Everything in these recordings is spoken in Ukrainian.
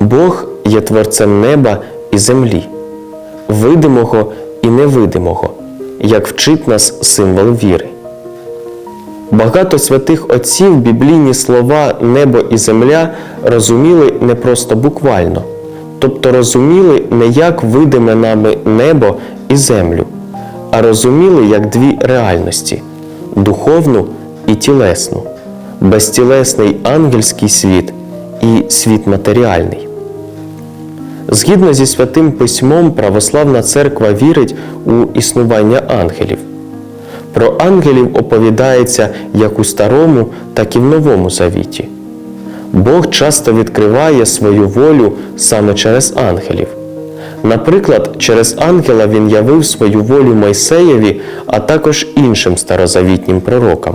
Бог є творцем неба і землі, видимого і невидимого, як вчить нас символ віри. Багато святих отців біблійні слова небо і земля розуміли не просто буквально, тобто розуміли не як видиме нами небо і землю, а розуміли як дві реальності духовну і тілесну, безтілесний ангельський світ і світ матеріальний. Згідно зі святим письмом, православна церква вірить у існування ангелів. Про ангелів оповідається як у Старому, так і в Новому Завіті. Бог часто відкриває свою волю саме через ангелів. Наприклад, через ангела він явив свою волю Мойсеєві, а також іншим старозавітнім пророкам.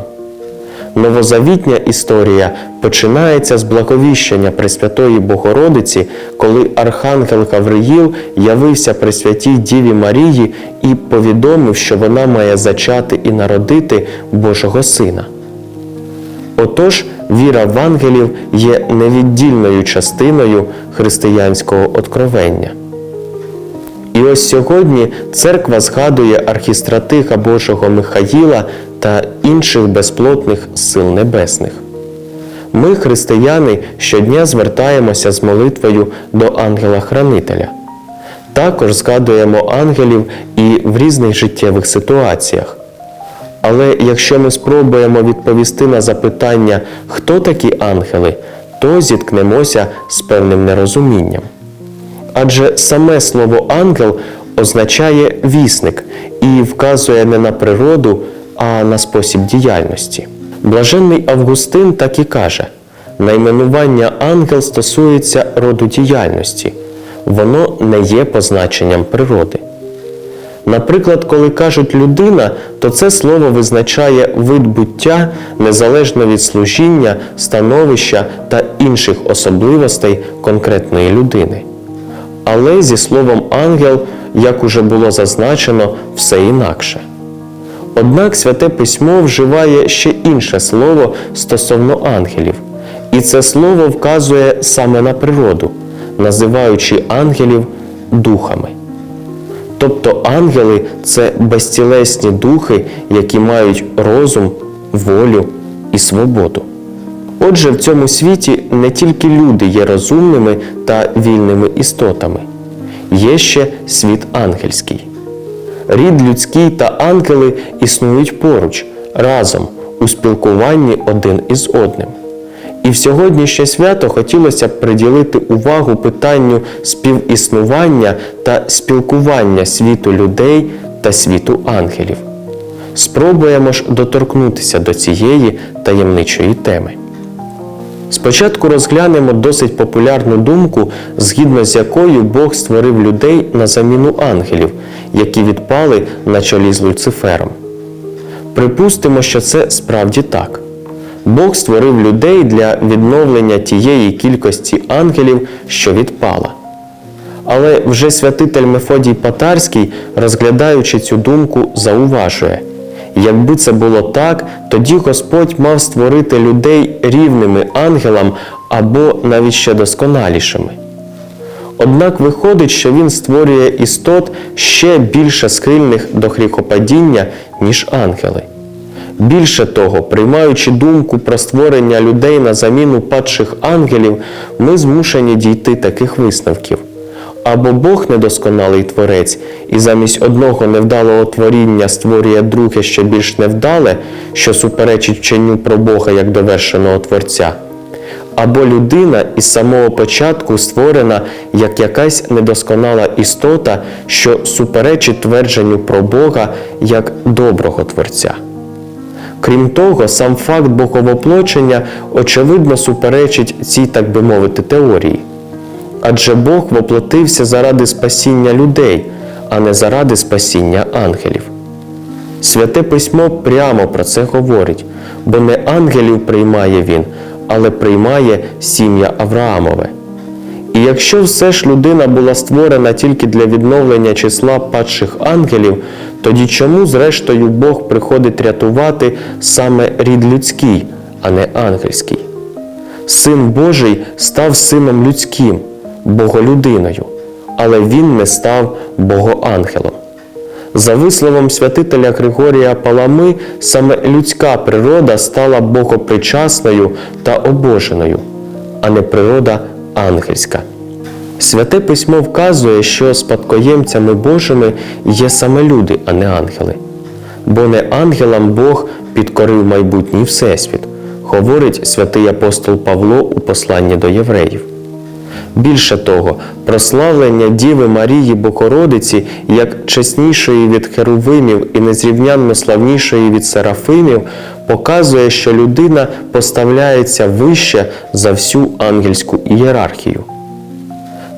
Новозавітня історія починається з благовіщення Пресвятої Богородиці, коли Архангел Гавриїл явився Пресвятій Діві Марії і повідомив, що вона має зачати і народити Божого Сина. Отож, віра в ангелів є невіддільною частиною християнського откровення. І ось сьогодні церква згадує архістратиха Божого Михаїла та інших безплотних сил небесних. Ми, християни, щодня звертаємося з молитвою до ангела-хранителя. Також згадуємо ангелів і в різних життєвих ситуаціях. Але якщо ми спробуємо відповісти на запитання, хто такі ангели, то зіткнемося з певним нерозумінням. Адже саме слово ангел означає вісник і вказує не на природу, а на спосіб діяльності. Блаженний Августин так і каже: найменування ангел стосується роду діяльності, воно не є позначенням природи. Наприклад, коли кажуть людина, то це слово визначає вид буття незалежно від служіння, становища та інших особливостей конкретної людини. Але зі словом ангел, як уже було зазначено, все інакше. Однак Святе Письмо вживає ще інше слово стосовно ангелів, і це слово вказує саме на природу, називаючи ангелів духами. Тобто ангели це безтілесні духи, які мають розум, волю і свободу. Отже, в цьому світі не тільки люди є розумними та вільними істотами, є ще світ ангельський. Рід людський та ангели існують поруч, разом, у спілкуванні один із одним. І в сьогоднішнє свято хотілося б приділити увагу питанню співіснування та спілкування світу людей та світу ангелів. Спробуємо ж доторкнутися до цієї таємничої теми. Спочатку розглянемо досить популярну думку, згідно з якою Бог створив людей на заміну ангелів, які відпали на чолі з Люцифером. Припустимо, що це справді так. Бог створив людей для відновлення тієї кількості ангелів, що відпала. Але вже святитель Мефодій Патарський, розглядаючи цю думку, зауважує. Якби це було так, тоді Господь мав створити людей рівними ангелам або навіть ще досконалішими. Однак виходить, що він створює істот ще більше схильних до гріхопадіння, ніж ангели. Більше того, приймаючи думку про створення людей на заміну падших ангелів, ми змушені дійти таких висновків. Або Бог недосконалий творець, і замість одного невдалого творіння створює друге ще більш невдале, що суперечить вченню про Бога як довершеного Творця. Або людина із самого початку створена як якась недосконала істота, що суперечить твердженню про Бога як доброго Творця. Крім того, сам факт боговоплочення очевидно суперечить цій, так би мовити, теорії. Адже Бог воплотився заради спасіння людей, а не заради спасіння ангелів. Святе письмо прямо про це говорить, бо не ангелів приймає він, але приймає сім'я Авраамове. І якщо все ж людина була створена тільки для відновлення числа падших ангелів, тоді чому, зрештою, Бог приходить рятувати саме рід людський, а не ангельський? Син Божий став сином людським, боголюдиною, але він не став богоангелом. За висловом святителя Григорія Палами, саме людська природа стала богопричасною та обоженою, а не природа ангельська. Святе письмо вказує, що спадкоємцями Божими є саме люди, а не ангели. Бо не ангелам Бог підкорив майбутній Всесвіт, говорить святий апостол Павло у посланні до євреїв. Більше того, прославлення Діви Марії Богородиці як чеснішої від херувимів і незрівнянно славнішої від серафимів показує, що людина поставляється вище за всю ангельську ієрархію.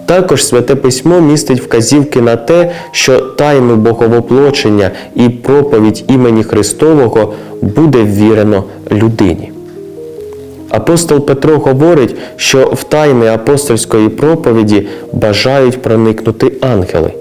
Також Святе Письмо містить вказівки на те, що тайну боговоплочення і проповідь імені Христового буде ввірено людині. Апостол Петро говорить, що в тайни апостольської проповіді бажають проникнути ангели.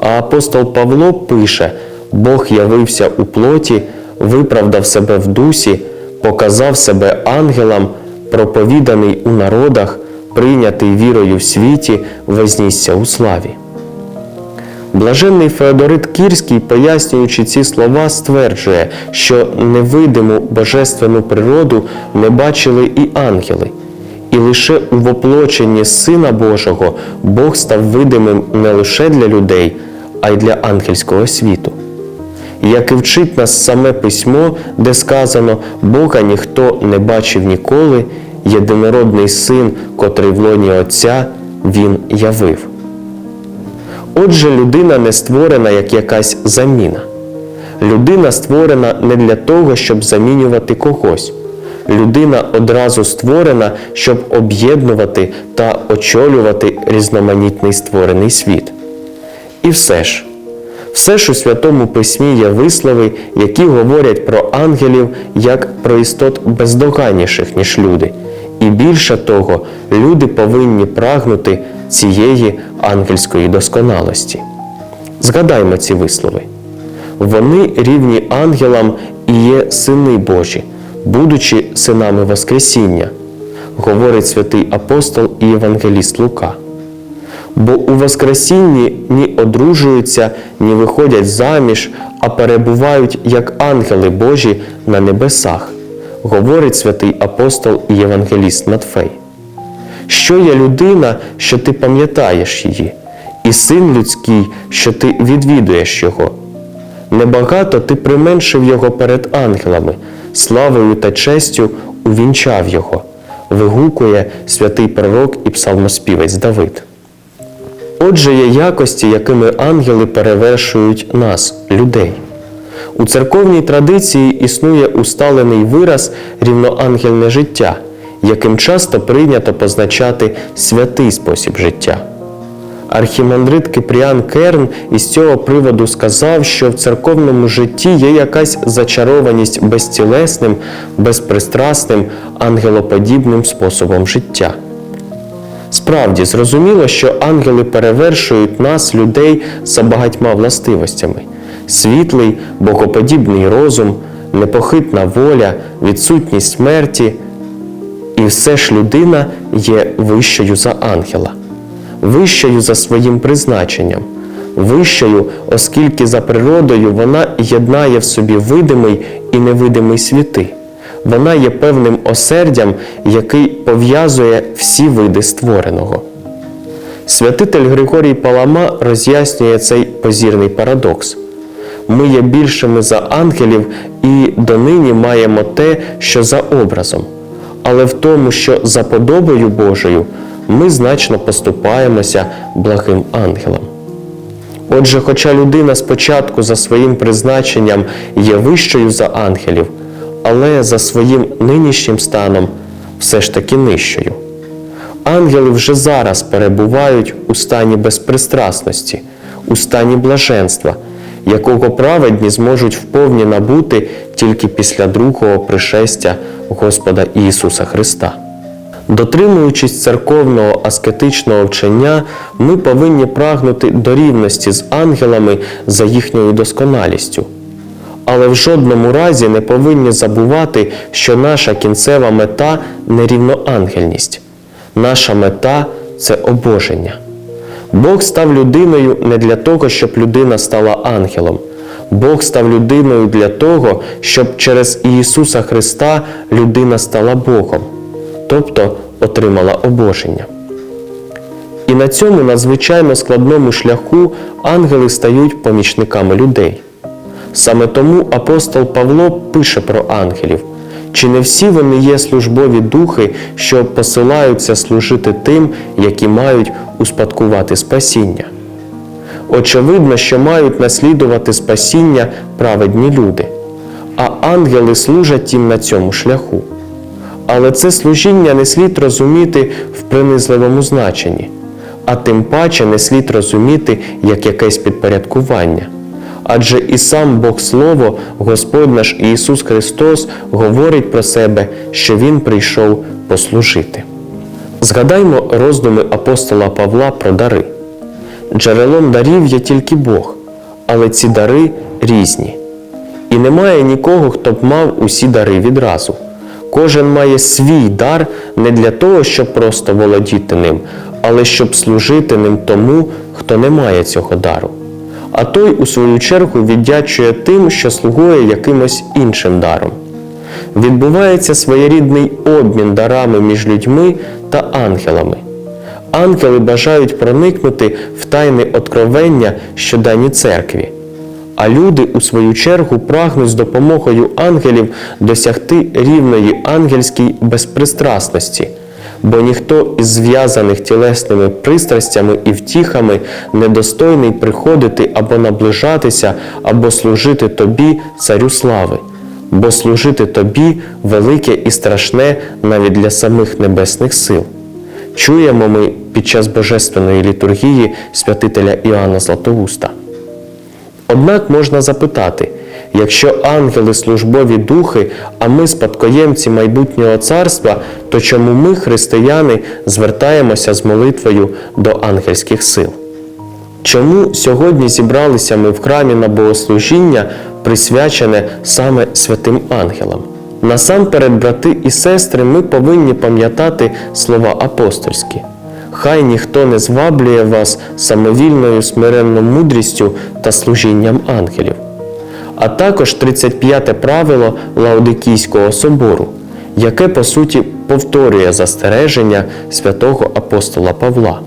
А апостол Павло пише: Бог явився у плоті, виправдав себе в дусі, показав себе ангелам, проповіданий у народах, прийнятий вірою в світі, вознісся у славі. Блаженний Феодорит Кірський, пояснюючи ці слова, стверджує, що невидиму божественну природу не бачили і ангели, і лише у воплоченні Сина Божого Бог став видимим не лише для людей, а й для ангельського світу. Як і вчить нас саме письмо, де сказано Бога ніхто не бачив ніколи, єдинородний син, котрий в лоні Отця, Він явив. Отже, людина не створена як якась заміна. Людина створена не для того, щоб замінювати когось. Людина одразу створена, щоб об'єднувати та очолювати різноманітний створений світ. І все ж, все ж у Святому Письмі є вислови, які говорять про ангелів як про істот бездоганніших, ніж люди. І більше того, люди повинні прагнути цієї ангельської досконалості. Згадаймо ці вислови. Вони рівні ангелам і є сини Божі, будучи синами Воскресіння, говорить святий апостол і євангеліст Лука. Бо у Воскресінні ні одружуються, ні виходять заміж, а перебувають як ангели Божі на небесах, говорить святий апостол і євангеліст Матфей. Що є людина, що ти пам'ятаєш її, і син людський, що ти відвідуєш його? Небагато ти применшив його перед ангелами, славою та честю увінчав його, вигукує святий пророк і псалмоспівець Давид. Отже, є якості, якими ангели перевершують нас, людей. У церковній традиції існує усталений вираз рівноангельне життя, яким часто прийнято позначати святий спосіб життя. Архімандрит Кипріан Керн із цього приводу сказав, що в церковному житті є якась зачарованість безтілесним, безпристрасним, ангелоподібним способом життя. Справді, зрозуміло, що ангели перевершують нас, людей, за багатьма властивостями: світлий, богоподібний розум, непохитна воля, відсутність смерті. І все ж людина є вищою за ангела, вищою за своїм призначенням, вищою, оскільки за природою вона єднає в собі видимий і невидимий світи. Вона є певним осердям, який пов'язує всі види створеного. Святитель Григорій Палама роз'яснює цей позірний парадокс. Ми є більшими за ангелів і донині маємо те, що за образом. Але в тому, що за подобою Божою, ми значно поступаємося благим ангелам. Отже, хоча людина спочатку за своїм призначенням є вищою за ангелів, але за своїм нинішнім станом все ж таки нижчою. Ангели вже зараз перебувають у стані безпристрасності, у стані блаженства, якого праведні зможуть вповні набути тільки після другого пришестя Господа Ісуса Христа. Дотримуючись церковного аскетичного вчення, ми повинні прагнути до рівності з ангелами за їхньою досконалістю. Але в жодному разі не повинні забувати, що наша кінцева мета не рівноангельність. Наша мета це обоження. Бог став людиною не для того, щоб людина стала ангелом. Бог став людиною для того, щоб через Ісуса Христа людина стала Богом, тобто отримала обоження. І на цьому надзвичайно складному шляху ангели стають помічниками людей. Саме тому апостол Павло пише про ангелів. Чи не всі вони є службові духи, що посилаються служити тим, які мають успадкувати спасіння? Очевидно, що мають наслідувати спасіння праведні люди, а ангели служать їм на цьому шляху. Але це служіння не слід розуміти в принизливому значенні, а тим паче не слід розуміти як якесь підпорядкування. Адже і сам Бог Слово, Господь наш Ісус Христос, говорить про себе, що Він прийшов послужити. Згадаймо роздуми апостола Павла про дари. Джерелом дарів є тільки Бог, але ці дари різні. І немає нікого, хто б мав усі дари відразу. Кожен має свій дар не для того, щоб просто володіти ним, але щоб служити ним тому, хто не має цього дару. А той, у свою чергу, віддячує тим, що слугує якимось іншим даром. Відбувається своєрідний обмін дарами між людьми та ангелами. Ангели бажають проникнути в тайне откровення, що дані церкві. А люди, у свою чергу, прагнуть з допомогою ангелів досягти рівної ангельській безпристрасності, бо ніхто із зв'язаних тілесними пристрастями і втіхами недостойний приходити або наближатися, або служити тобі, царю слави, бо служити тобі велике і страшне навіть для самих небесних сил. Чуємо ми під час божественної літургії святителя Іоанна Златоуста. Однак можна запитати, якщо ангели службові духи, а ми спадкоємці майбутнього царства, то чому ми, християни, звертаємося з молитвою до ангельських сил? Чому сьогодні зібралися ми в храмі на богослужіння, присвячене саме святим ангелам? Насамперед, брати і сестри, ми повинні пам'ятати слова апостольські. Хай ніхто не зваблює вас самовільною смиренною мудрістю та служінням ангелів. А також 35-те правило Лаодикійського собору, яке по суті повторює застереження святого апостола Павла.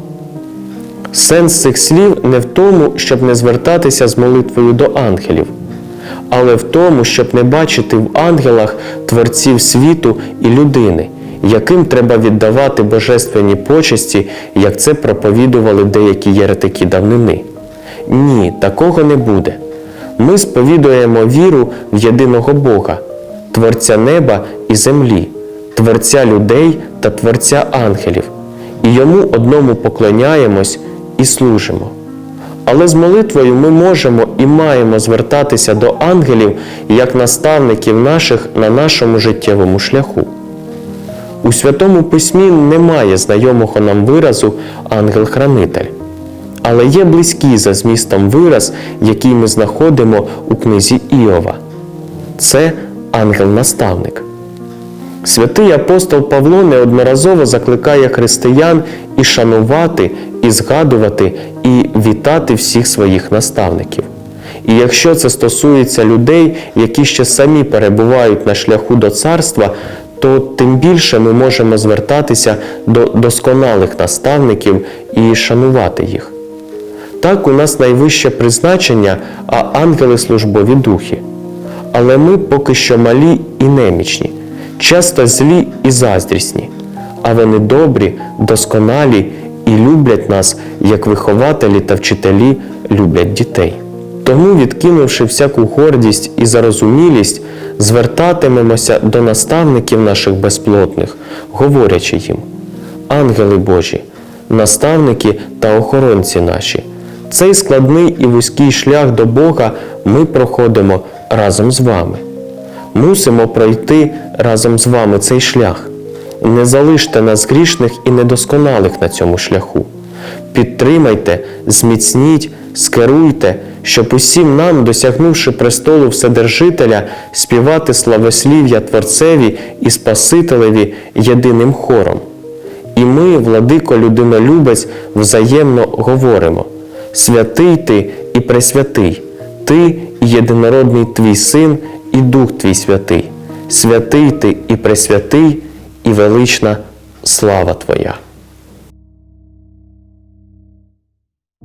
Сенс цих слів не в тому, щоб не звертатися з молитвою до ангелів, але в тому, щоб не бачити в ангелах творців світу і людини, яким треба віддавати божественні почесті, як це проповідували деякі єретики давнини. Ні, такого не буде. Ми сповідуємо віру в єдиного Бога, Творця неба і землі, Творця людей та Творця ангелів, і йому одному поклоняємось і служимо. Але з молитвою ми можемо і маємо звертатися до ангелів як наставників наших на нашому життєвому шляху. У Святому Письмі немає знайомого нам виразу ангел-хранитель, але є близький за змістом вираз, який ми знаходимо у книзі Іова. Це ангел-наставник. Святий апостол Павло неодноразово закликає християн і шанувати, і згадувати, і вітати всіх своїх наставників. І якщо це стосується людей, які ще самі перебувають на шляху до царства, то тим більше ми можемо звертатися до досконалих наставників і шанувати їх. Так, у нас найвище призначення, а ангели службові духи. Але ми поки що малі і немічні, часто злі і заздрісні, а вони добрі, досконалі і люблять нас, як вихователі та вчителі люблять дітей. Тому, відкинувши всяку гордість і зарозумілість, звертатимемося до наставників наших безплотних, говорячи їм: Ангели Божі, наставники та охоронці наші, цей складний і вузький шлях до Бога ми проходимо разом з вами. Мусимо пройти разом з вами цей шлях. Не залиште нас грішних і недосконалих на цьому шляху. Підтримайте, зміцніть, скеруйте, щоб усім нам, досягнувши престолу Вседержителя, співати славослів'я Творцеві і Спасителеві єдиним хором. І ми, владико людинолюбець, взаємно говоримо: святий ти і пресвятий, ти і єдинородний твій син, і Дух твій святий, святий ти і пресвятий, і велична слава Твоя.